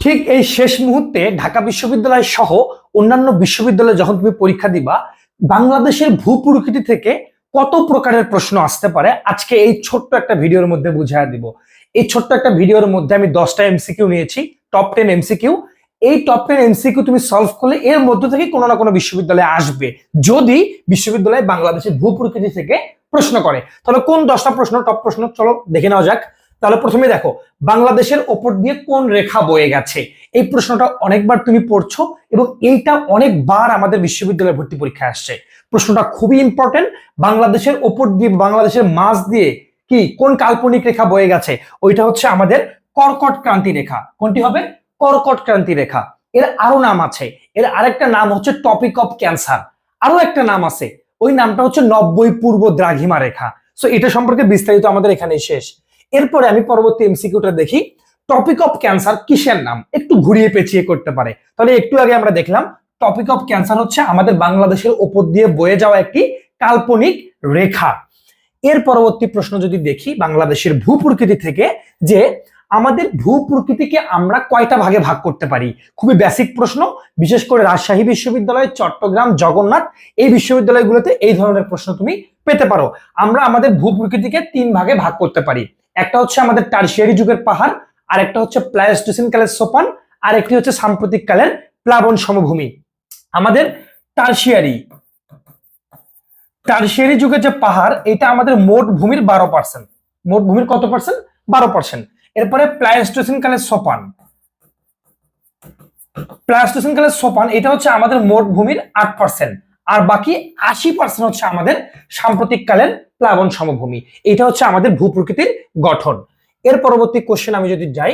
ঠিক এই শেষ মুহূর্তে ঢাকা বিশ্ববিদ্যালয় সহ অন্যান্য বিশ্ববিদ্যালয়ে যখন তুমি পরীক্ষা দিবা, বাংলাদেশের ভূপ্রকৃতি থেকে কত প্রকারের প্রশ্ন আসতে পারে, আজকে এই ছোট্ট একটা ভিডিওর মধ্যে বুঝাই দিব। এই ছোট্ট একটা ভিডিওর মধ্যে আমি দশটা এমসিকিউ নিয়েছি টপ টেন এমসিকিউ এই টপ টেন এমসিকিউ তুমি সলভ করলে এর মধ্য থেকে কোনো না কোনো বিশ্ববিদ্যালয়ে আসবে, যদি বিশ্ববিদ্যালয় বাংলাদেশের ভূপ্রকৃতি থেকে প্রশ্ন করে। তাহলে কোন দশটা প্রশ্ন টপ প্রশ্ন? চলো দেখে নেওয়া যাক। তাহলে প্রথমে দেখো, বাংলাদেশের ওপর দিয়ে কোন রেখা বয়ে গেছে? এই প্রশ্নটা অনেকবার তুমি পড়ছো এবং এইটা অনেকবার আমাদের বিশ্ববিদ্যালয়ে ভর্তি পরীক্ষায় আসছে। প্রশ্নটা খুবই ইম্পর্টেন্ট বাংলাদেশের ওপর দিয়ে, বাংলাদেশের মাঝ দিয়ে কি, কোন কাল্পনিক রেখা বয়ে গেছে? ওইটা হচ্ছে আমাদের কর্কট ক্রান্তি রেখা। কোনটি হবে? কর্কট ক্রান্তি রেখা। এর আরও নাম আছে। এর আরেকটা নাম হচ্ছে টপিক অফ ক্যান্সার আরও একটা নাম আছে। ওই নামটা হচ্ছে নব্বই পূর্ব দ্রাঘিমা রেখা। সো এটা সম্পর্কে বিস্তারিত আমাদের এখানে শেষ। এরপরে আমি পরবর্তী এমসিকিউটা দেখি। টপিক অফ ক্যান্সার কিসের নাম? একটু ঘুরিয়ে পেঁচিয়ে করতে পারে। তাহলে একটু আগে আমরা দেখলাম টপিক অফ ক্যান্সার হচ্ছে আমাদের বাংলাদেশের ওপর দিয়ে বয়ে যাওয়া একটি কাল্পনিক রেখা। এর পরবর্তী প্রশ্ন যদি দেখি, বাংলাদেশের ভূপ্রকৃতি থেকে, যে আমাদের ভূপ্রকৃতিকে আমরা কয়টা ভাগে ভাগ করতে পারি? খুবই বেসিক প্রশ্ন। বিশেষ করে রাজশাহী বিশ্ববিদ্যালয়, চট্টগ্রাম, জগন্নাথ, এই বিশ্ববিদ্যালয়গুলোতে এই ধরনের প্রশ্ন তুমি পেতে পারো। আমরা আমাদের ভূপ্রকৃতিকে তিন ভাগে ভাগ করতে পারি। একটা হচ্ছে আমাদের টার্সিয়ারি যুগের পাহাড় আর একটা হচ্ছে প্লায়োস্টোসিন কালের সোপান আর একটি হচ্ছে সাম্প্রতিক কালের প্লাবন সমভূমি। আমাদের টার্সিয়ারি টার্সিয়ারি যুগের যে পাহাড়, এটা আমাদের মোট ভূমির বারো পার্সেন্ট মোট ভূমির কত পার্সেন্ট বারো পার্সেন্ট এরপরে প্লায়োস্টোসিন কালের সোপান। প্লায়োস্টোসিন কালের সোপান, এটা হচ্ছে আমাদের মোট ভূমির আট পার্সেন্ট আর বাকি আশি পার্সেন্ট হচ্ছে আমাদের সাম্প্রতিক কালের প্লাবন সমভূমি। এটা হচ্ছে আমাদের ভূপ্রকৃতির গঠন। এর পরবর্তী কোশ্চেন আমি যদি যাই,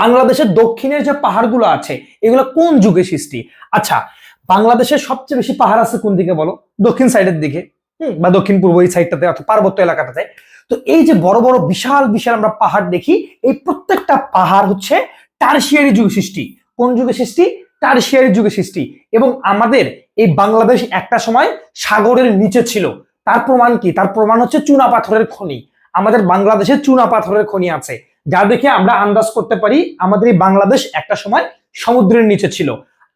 বাংলাদেশের দক্ষিণের যে পাহাড়গুলো আছে, এগুলো কোন যুগে সৃষ্টি? আচ্ছা বাংলাদেশের সবচেয়ে বেশি পাহাড় আছে কোন দিকে বলো? দক্ষিণ সাইডের দিকে বা দক্ষিণ পূর্ব এই সাইডটাতে অর্থাৎ পার্বত্য এলাকাটাতে তো এই যে বড় বড় বিশাল বিশাল আমরা পাহাড় দেখি, এই প্রত্যেকটা পাহাড় হচ্ছে টার্সিয়ারি যুগ সৃষ্টি। কোন যুগে সৃষ্টি? টার্সিয়ারি যুগে সৃষ্টি। এবং আমাদের এই বাংলাদেশ একটা সময় সাগরের নিচে ছিল। তার প্রমাণ কি? তার প্রমাণ হচ্ছে চুনা পাথরের খনি। আমাদের বাংলাদেশে চুনা পাথরের খনি আছে। যা দেখে আমরা আন্দাজ করতে পারি আমাদের এই বাংলাদেশ একটা সময় সমুদ্রের নিচে ছিল।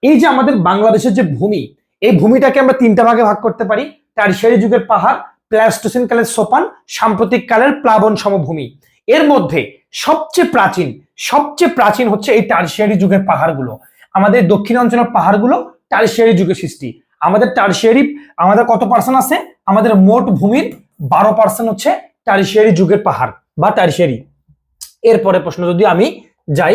এই যে আমাদের বাংলাদেশের যে ভূমি, এই ভূমিটাকে আমরা তিনটা ভাগে ভাগ করতে পারি। টার্সিয়ারি যুগের পাহাড়, প্লাস্টোসিন কালের সোপান, সাম্প্রতিক কালের প্লাবন সমভূমি। এর মধ্যে সবচেয়ে প্রাচীন সবচেয়ে প্রাচীন হচ্ছে এই টার্সিয়ারি যুগের পাহাড়গুলো। আমাদের দক্ষিণাঞ্চলের পাহাড়গুলো টার্সিয়ারি যুগের সৃষ্টি। আমাদের টার্সিয়ারি আমাদের কত পার্সেন্ট আছে? আমাদের মোট ভূমির বারো পার্সেন্ট হচ্ছে টার্সিয়ারি যুগের পাহাড় বা টার্সিয়ারি এরপরে প্রশ্ন, যদি আমি যাই,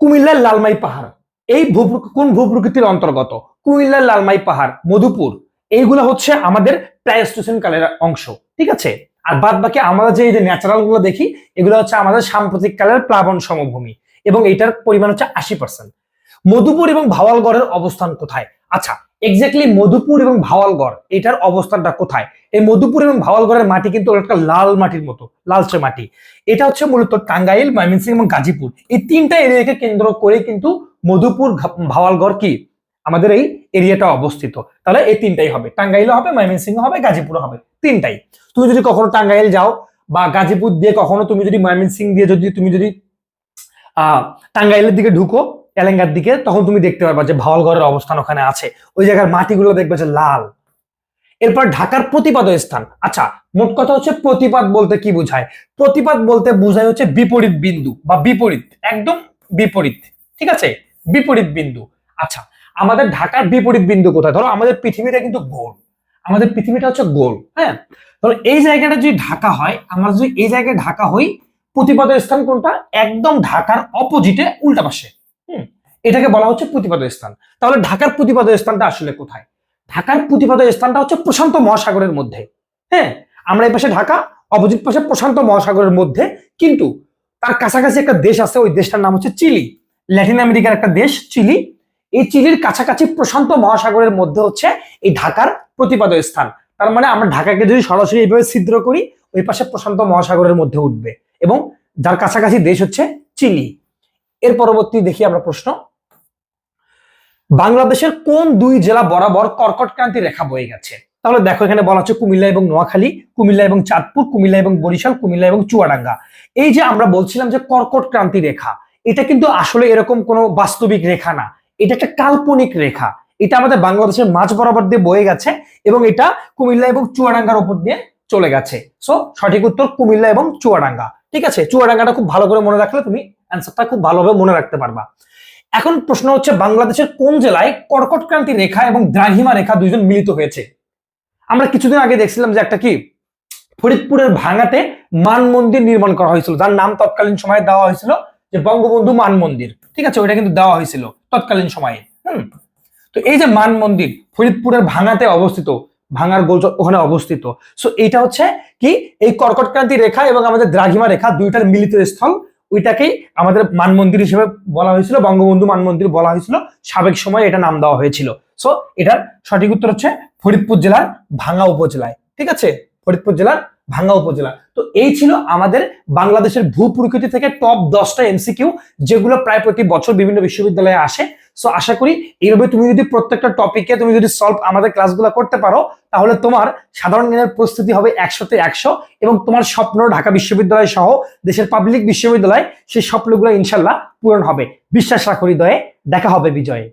কুমিল্লার লালমাই পাহাড়, এই ভূ কোন ভূপ্রকৃতির অন্তর্গত? কুমিল্লার লালমাই পাহাড়, মধুপুর, এইগুলো হচ্ছে আমাদের প্লাইস্টোসিন কালের অংশ, ঠিক আছে? আর বাদ বাকি আমরা যে ন্যাচারালগুলো দেখি, এগুলো হচ্ছে আমাদের সাম্প্রতিক কালের প্লাবন সমভূমি, এবং এটার পরিমাণ হচ্ছে আশি পার্সেন্ট মধুপুর এবং ভাওয়ালগড়ের অবস্থান কোথায়? আচ্ছা এক্স্যাক্টলি মধুপুর এবং ভাওয়ালগড়, এটার অবস্থানটা কোথায়? এই মধুপুর এবং ভাওয়ালগড়ের মাটি কিন্তু একটা লাল মাটির মতো, লালচে মাটি। এটা হচ্ছে মূলত টাঙ্গাইল, ময়মনসিংহ এবং গাজীপুর। এই তিনটা এরিয়াকে কেন্দ্র করে কিন্তু মধুপুর ভাওয়ালগড় কি? আমাদের এই এরিয়াটা অবস্থিত। তাহলে এই তিনটাই হবে। টাঙ্গাইলও হবে, ময়মনসিংহ হবে গাজীপুর হবে। তিনটাই। তুমি যদি কখনো টাঙ্গাইল যাও বা গাজীপুর দিয়ে কখনো তুমি যদি ময়মনসিংহ দিয়ে যদি তুমি যদি, আহ, টাঙ্গাইলের দিকে ঢুকো এলেঙ্গার দিকে, তখন তুমি দেখতে পারবা যে ভাওয়ালগড়ের অবস্থান ওখানে আছে। ওই জায়গার মাটিগুলো দেখবে যে লাল। এরপর ঢাকার প্রতিপাদ স্থান। আচ্ছা মোট কথা হচ্ছে প্রতিপাদ বলতে কি বোঝায়? প্রতিপাদ বলতে বোঝায় হচ্ছে বিপরীত বিন্দু বা বিপরীত, একদম বিপরীত। ঠিক আছে? বিপরীত বিন্দু। আচ্ছা আমাদের ঢাকার বিপরীত বিন্দু কোথায়? ধরো আমাদের পৃথিবীটা কিন্তু গোল। আমাদের পৃথিবীটা হচ্ছে গোল হ্যাঁ? ধরো এই জায়গাটা যদি ঢাকা হয়, আমরা যদি এই জায়গায় ঢাকা হই, প্রতিপাদের স্থান কোনটা? একদম ঢাকার অপোজিটে উল্টা পাশে। এটাকে বলা হচ্ছে প্রতিপাদ স্থান। তাহলে ঢাকার প্রতিপাদ স্থানটা আসলে কোথায়? ঢাকার প্রতিপাদ স্থানটা হচ্ছে প্রশান্ত মহাসাগরের মধ্যে। হ্যাঁ আমরা এই পাশে ঢাকা, অপোজিট পাশে প্রশান্ত মহাসাগরের মধ্যে। কিন্তু তার কাছাকাছি একটা দেশ আছে, ওই দেশটার নাম হচ্ছে চিলি। ল্যাটিন আমেরিকার একটা দেশ, চিলি। এই চিলির কাছাকাছি প্রশান্ত মহাসাগরের মধ্যে হচ্ছে এই ঢাকার প্রতিপাদ স্থান। তার মানে আমরা ঢাকাকে যদি সরাসরি এইভাবে ছিদ্র করি, ওই পাশে প্রশান্ত মহাসাগরের মধ্যে উঠবে। এবং যার কাছাকাছি দেশ হচ্ছে চিলি। এর পরবর্তী দেখি আমরা প্রশ্ন। বাংলাদেশের কোন দুই জেলা বরাবর কর্কট ক্রান্তি রেখা বয়ে গেছে? তাহলে দেখো এখানে বলা হচ্ছে কুমিল্লা এবং নোয়াখালী, কুমিল্লা এবং চাঁদপুর, কুমিল্লা এবং বরিশাল, কুমিল্লা এবং চুয়াডাঙ্গা। এই যে আমরা বলছিলাম যে কর্কট ক্রান্তি রেখা, এটা কিন্তু আসলে এরকম কোনো বাস্তবিক রেখা না। এটা একটা কাল্পনিক রেখা। এটা আমাদের বাংলাদেশের মাঝ বরাবর দিয়ে বয়ে গেছে এবং এটা কুমিল্লা এবং চুয়াডাঙ্গার উপর দিয়ে চলে গেছে। সো সঠিক উত্তর কুমিল্লা এবং চুয়াডাঙ্গা। ঠিক আছে? চুয়াডাঙ্গাটা খুব ভালো করে মনে রাখলে তুমি অ্যান্সারটা খুব ভালোভাবে মনে রাখতে পারবা। এখন প্রশ্ন হচ্ছে, বাংলাদেশের কোন জেলায় কর্কট ক্রান্তি রেখা এবং দ্রাঘিমা রেখা দুইজন মিলিত হয়েছে? আমরা কিছুদিন আগে দেখছিলাম যে একটা কি, ফরিদপুরের ভাঙাতে মান মন্দির নির্মাণ করা হয়েছিল, যার নাম তৎকালীন সময়ে দেওয়া হয়েছিল, যে বঙ্গবন্ধু মান মন্দির। ঠিক আছে, ওইটা কিন্তু দেওয়া হয়েছিল তৎকালীন সময়ে। হুম। তো এই যে মান মন্দির ফরিদপুরের ভাঙাতে অবস্থিত, ভাঙার গোল ওখানে অবস্থিত। সো এইটা হচ্ছে কি, এই কর্কট ক্রান্তি রেখা এবং আমাদের দ্রাঘিমা রেখা দুইটার মিলিত স্থল। ওইটাকেই আমাদের মানমন্দির হিসেবে বলা হয়েছিল, বঙ্গবন্ধু মানমন্দির বলা হয়েছিল। সাবেক সময় এটা নাম দেওয়া হয়েছিল। সো এটার সঠিক উত্তর হচ্ছে ফরিদপুর জেলার ভাঙ্গা উপজেলায়। ঠিক আছে? ফরিদপুর জেলার ভাঙ্গা উপজেলা। তো এই ছিল আমাদের বাংলাদেশের ভূ প্রকৃতি থেকে টপ দশটা এমসিকিউ যেগুলো প্রায় প্রতি বছর বিভিন্ন বিশ্ববিদ্যালয়ে আসে। সো আশা করি এইভাবে তুমি যদি প্রত্যেকটা টপিকে তুমি যদি সলভ আমাদের ক্লাসগুলো করতে পারো, তাহলে তোমার সাধারণ জ্ঞানের প্রস্তুতি হবে একশোতে একশো এবং তোমার স্বপ্ন ঢাকা বিশ্ববিদ্যালয় সহ দেশের পাবলিক বিশ্ববিদ্যালয় সেই স্বপ্নগুলো ইনশাল্লাহ পূরণ হবে। বিশ্বাস রাখো হৃদয়ে, দেখা হবে বিজয়ে।